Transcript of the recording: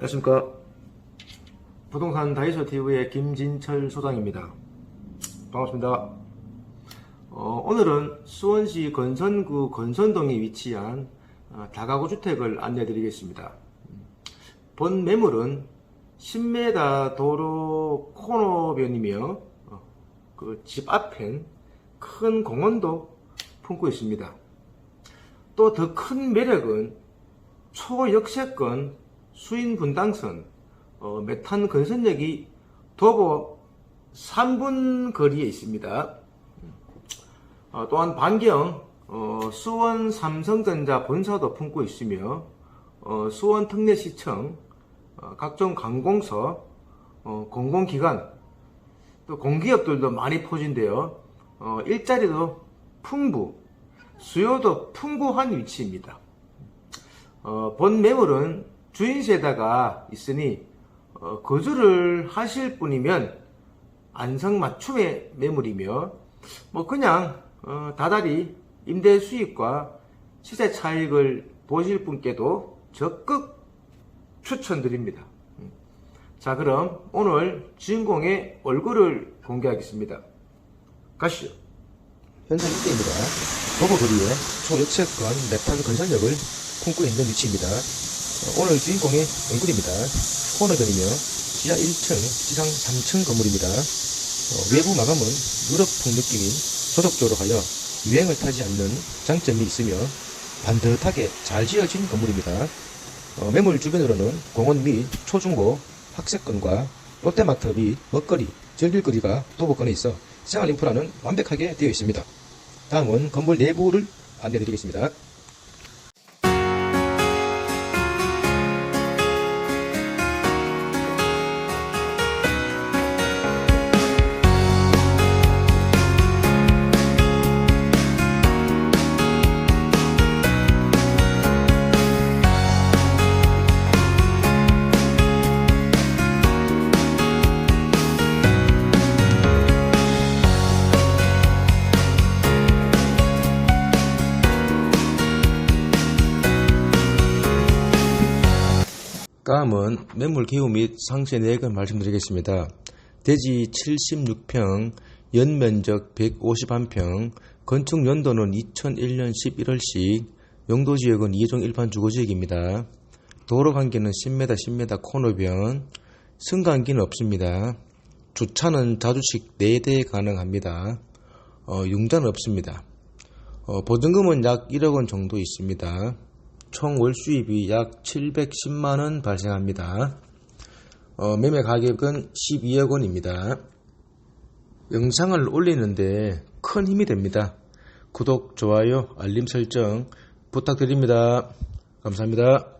안녕하십니까. 부동산 다이소 TV의 김진철 소장입니다. 반갑습니다. 어, 오늘은 수원시 건선구 건선동에 위치한 어, 다가구 주택을 안내 드리겠습니다. 본 매물은 10m 도로 코너변이며 어, 그집 앞엔 큰 공원도 품고 있습니다. 또 더 큰 매력은 초역세권 수인 분당선 어, 메탄 건선역이 도보 3분 거리에 있습니다. 어, 또한 반경 어, 수원 삼성전자 본사도 품고 있으며 어, 수원 특례시청 어, 각종 관공서 어, 공공기관 또 공기업들도 많이 포진되어 어, 일자리도 풍부 수요도 풍부한 위치입니다. 어, 본 매물은 주인세다가 있으니 어, 거주를 하실 분이면 안성맞춤의 매물이며 뭐 그냥 어, 다달이 임대 수익과 시세 차익을 보실 분께도 적극 추천드립니다. 음. 자 그럼 오늘 주인공의 얼굴을 공개하겠습니다. 가시죠. 현장 입대입니다. 도보거리에 초역세권 메탄 건설력을 품고 있는 위치입니다. 어, 오늘 주인공의 얼굴입니다. 코너변이며 지하 1층, 지상 3층 건물입니다. 어, 외부 마감은 유럽풍 느낌인 소속조로 하여 유행을 타지 않는 장점이 있으며 반듯하게 잘 지어진 건물입니다. 어, 매물 주변으로는 공원 및 초중고 학생권과 롯데마트 및 먹거리, 즐길거리가 도보권에 있어 생활 인프라는 완벽하게 되어 있습니다. 다음은 건물 내부를 안내드리겠습니다. 다음은 매물 기후 및 상세 내역을 말씀드리겠습니다. 대지 76평, 연면적 151평, 건축 연도는 2001년 11월식, 용도 지역은 2종 일반 주거지역입니다. 도로 관계는 10m, 10m 코너변, 승강기는 없습니다. 주차는 자주식 4대 가능합니다. 어, 융자는 없습니다. 어, 보증금은 약 1억 원 정도 있습니다. 총 월 수입이 약 710만 원 발생합니다. 어, 매매 가격은 12억 원입니다. 영상을 올리는데 큰 힘이 됩니다. 구독, 좋아요, 알림 설정 부탁드립니다. 감사합니다.